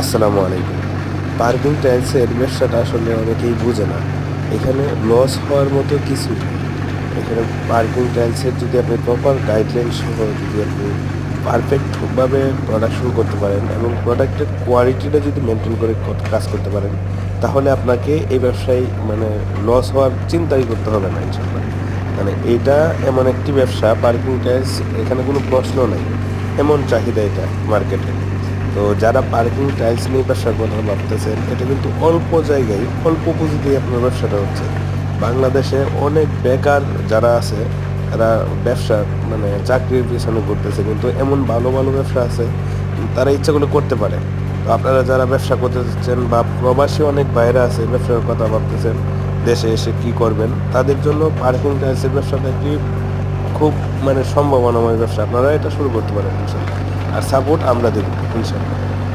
আসসালামু আলাইকুম। পার্কিং টাইলসের ব্যবসাটা আসলে অনেকেই বুঝে না। এখানে লস হওয়ার মতো কিছু এখানে পার্কিং টাইলসের যদি আপনি প্রপার গাইডলাইন সহ যদি আপনি পারফেক্টভাবে প্রোডাকশন করতে পারেন এবং প্রোডাক্টের কোয়ালিটিটা যদি মেনটেন করে কাজ করতে পারেন, তাহলে আপনাকে এই ব্যবসায় মানে লস হওয়ার চিন্তাই করতে হবে না ইনশাল্লাহ মানে এটা এমন একটি ব্যবসা পার্কিং টাইলস, এখানে কোনো প্রশ্ন নেই। এমন চাহিদা এটা মার্কেটে তো যারা পার্কিং টাইলস নিয়ে ব্যবসার কথা ভাবতেছেন, এটা কিন্তু অল্প জায়গায়, অল্প পুঁজিতেই আপনার ব্যবসাটা হচ্ছে। বাংলাদেশে অনেক বেকার যারা আছে, তারা ব্যবসা মানে চাকরির পিছনে ঘুরতেছে, কিন্তু এমন ভালো ভালো ব্যবসা আছে, তারা ইচ্ছা করলে করতে পারে। তো আপনারা যারা ব্যবসা করতে চাচ্ছেন বা প্রবাসী অনেক বাইরে আছে, ব্যবসার কথা ভাবতেছেন, দেশে এসে কি করবেন, তাদের জন্য পার্কিং টাইলসের ব্যবসাটা একটি খুব মানে সম্ভাবনাময় ব্যবসা। আপনারা এটা শুরু করতে পারেন আর সাপোর্ট আমরা দেবো ইনশাল্লাহ।